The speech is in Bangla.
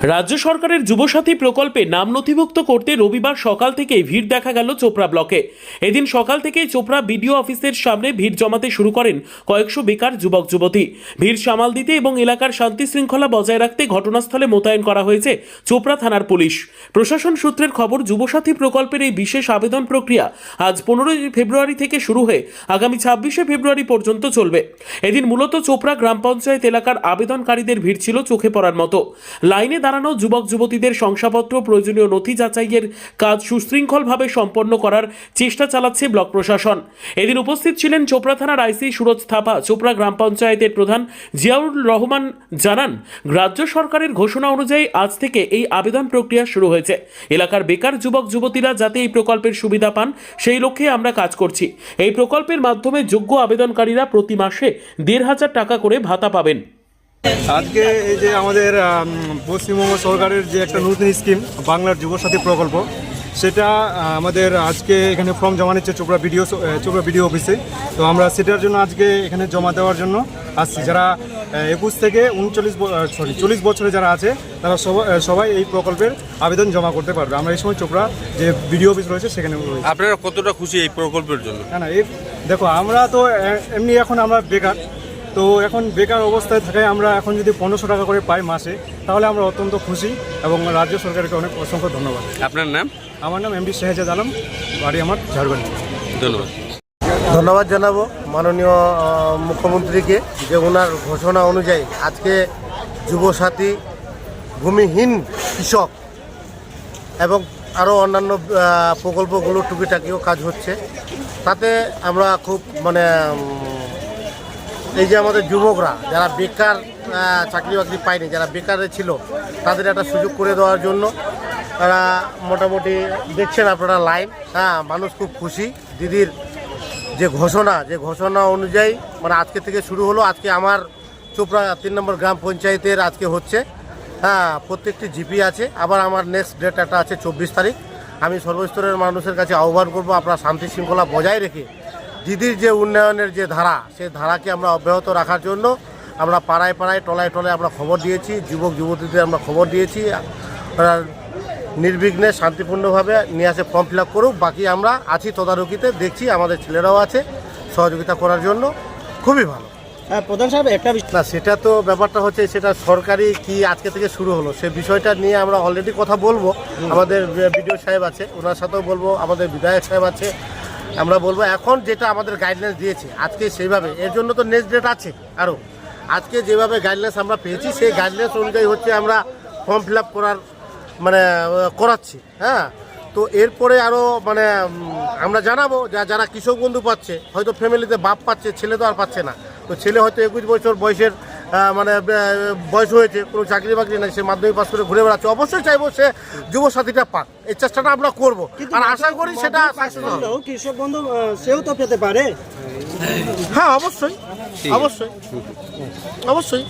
রাজ্য সরকারের যুবসাথী প্রকল্পে নাম নথিভুক্ত করতে রবিবার সকাল থেকেই ভিড় দেখা গেল চোপড়া ব্লকে। এদিন সকাল থেকেই চোপড়া বিডিও অফিসের সামনে ভিড় জমাতে শুরু করেন কয়েকশো বেকার যুবক যুবতী। ভিড় সামাল দিতে এবং এলাকার শান্তি শৃঙ্খলা বজায় রাখতে ঘটনাস্থলে মোতায়েন করা হয়েছে চোপড়া থানার পুলিশ। প্রশাসন সূত্রের খবর, যুবসাথী প্রকল্পের এই বিশেষ আবেদন প্রক্রিয়া আজ পনেরোই ফেব্রুয়ারি থেকে শুরু হয়ে আগামী ছাব্বিশে ফেব্রুয়ারি পর্যন্ত চলবে। এদিন মূলত চোপড়া গ্রাম পঞ্চায়েত এলাকার আবেদনকারীদের ভিড় ছিল চোখে পড়ার মতো। লাইনে দাঁড়ানো যুবক যুবতীদের শংসাপত্র, প্রয়োজনীয় নথি যাচাইয়ের কাজ সুশৃঙ্খলভাবে সম্পন্ন করার চেষ্টা চালাচ্ছে ব্লক প্রশাসন। এদিন উপস্থিত ছিলেন চোপড়া থানার আইসি সুরজ থাপা, চোপড়া গ্রাম পঞ্চায়েতের প্রধান জিয়াউর রহমান জানান, রাজ্য সরকারের ঘোষণা অনুযায়ী আজ থেকে এই আবেদন প্রক্রিয়া শুরু হয়েছে। এলাকার বেকার যুবক যুবতীরা যাতে এই প্রকল্পের সুবিধা পান, সেই লক্ষ্যে আমরা কাজ করছি। এই প্রকল্পের মাধ্যমে যোগ্য আবেদনকারীরা প্রতি মাসে দেড় হাজার টাকা করে ভাতা পাবেন। আজকে এই যে আমাদের পশ্চিমবঙ্গ সরকারের যে একটা নতুন স্কিম বাংলার যুবসাথী প্রকল্প সেটা আমাদের আজকে এখানে ফর্ম জমা নিচ্ছে চোপড়া বিডিও চোপড়া বিডিও অফিসে। তো আমরা সেটার জন্য আজকে এখানে জমা দেওয়ার জন্য আসছি। যারা একুশ থেকে উনচল্লিশ সরি চল্লিশ বছরে যারা আছে তারা সবাই সবাই এই প্রকল্পের আবেদন জমা করতে পারবে। আমরা এই সময় চোপড়া যে বিডিও অফিস রয়েছে সেখানে আপনারা কতটা খুশি এই প্রকল্পের জন্য? না না এই দেখো আমরা তো এমনি এখন আমরা বেকার। তো এখন বেকার অবস্থায় থাকায় আমরা এখন যদি পনেরোশো টাকা করে পাই মাসে তাহলে আমরা অত্যন্ত খুশি এবং রাজ্য সরকারকে অনেক অসংখ্য ধন্যবাদ। আপনার নাম? আমার নাম এমডি শেহজাদ আলম বাড়ি আমার ঝাড়খণ্ড ধন্যবাদ। ধন্যবাদ জানাব মাননীয় মুখ্যমন্ত্রীকে যে ওনার ঘোষণা অনুযায়ী আজকে যুবসাথী ভূমিহীন কৃষক এবং আরও অন্যান্য প্রকল্পগুলো টুকিটাকিও কাজ হচ্ছে। তাতে আমরা খুব মানে এই যে আমাদের যুবকরা, যারা বেকার চাকরি বাকরি পায়নি, যারা বেকারে ছিল, তাদের একটা সুযোগ করে দেওয়ার জন্য তারা মোটামুটি দেখছেন আপনারা লাইন হ্যাঁ মানুষ খুব খুশি। দিদির যে ঘোষণা যে ঘোষণা অনুযায়ী মানে আজকে থেকে শুরু হলো, আজকে আমার চোপড়া তিন নম্বর গ্রাম পঞ্চায়েতের আজকে হচ্ছে। হ্যাঁ প্রত্যেকটি জিপি আছে। আবার আমার নেক্সট ডেট একটা আছে, চব্বিশ তারিখ। আমি সর্বস্তরের মানুষের কাছে আহ্বান করব, আপনারা শান্তি শৃঙ্খলা বজায় রেখে দিদির যে উন্নয়নের যে ধারা সেই ধারাকে আমরা অব্যাহত রাখার জন্য আমরা পাড়ায় পাড়ায় টলায় টলায় আমরা খবর দিয়েছি যুবক যুবতীদের আমরা খবর দিয়েছি। নির্বিঘ্নে শান্তিপূর্ণভাবে নিয়ে আসে ফর্ম ফিল আপ করুক। বাকি আমরা আছি তদারকিতে দেখছি আমাদের ছেলেরাও আছে সহযোগিতা করার জন্য খুবই ভালো। হ্যাঁ প্রধান সাহেব একটা না সেটা তো ব্যাপারটা হচ্ছে সেটা সরকারি কি আজকে থেকে শুরু হলো সে বিষয়টা নিয়ে আমরা অলরেডি কথা বলব। আমাদের বিডিও সাহেব আছে ওনার সাথেও বলব আমাদের বিধায়ক সাহেব আছে আমরা বলব এখন যেটা আমাদের গাইডলাইন্স দিয়েছে, আজকে সেইভাবে। এর জন্য তো নেক্সট ডেট আছে আরও আজকে যেভাবে গাইডলাইন্স আমরা পেয়েছি, সেই গাইডলাইন্স অনুযায়ী হচ্ছে আমরা ফর্ম ফিল করার মানে করাচ্ছি হ্যাঁ? তো এরপরে আরও মানে আমরা জানাব যা, যারা কৃষক বন্ধু পাচ্ছে, হয়তো ফ্যামিলিতে বাপ পাচ্ছে, ছেলে তো আর পাচ্ছে না। তো ছেলে হয়তো একুশ বছর বয়সের মানে বয়স হয়েছে কোনো চাকরি বাকরি নাই সে মাধ্যমিক পাস করে ঘুরে বেড়াচ্ছে। অবশ্যই চাইব সে যুব সাথীটা পাক। এই চেষ্টাটা আমরা করব। আর আশা করি সেটা কৃষক বন্ধু সেও তো পেতে পারে। হ্যাঁ অবশ্যই। অবশ্যই। অবশ্যই।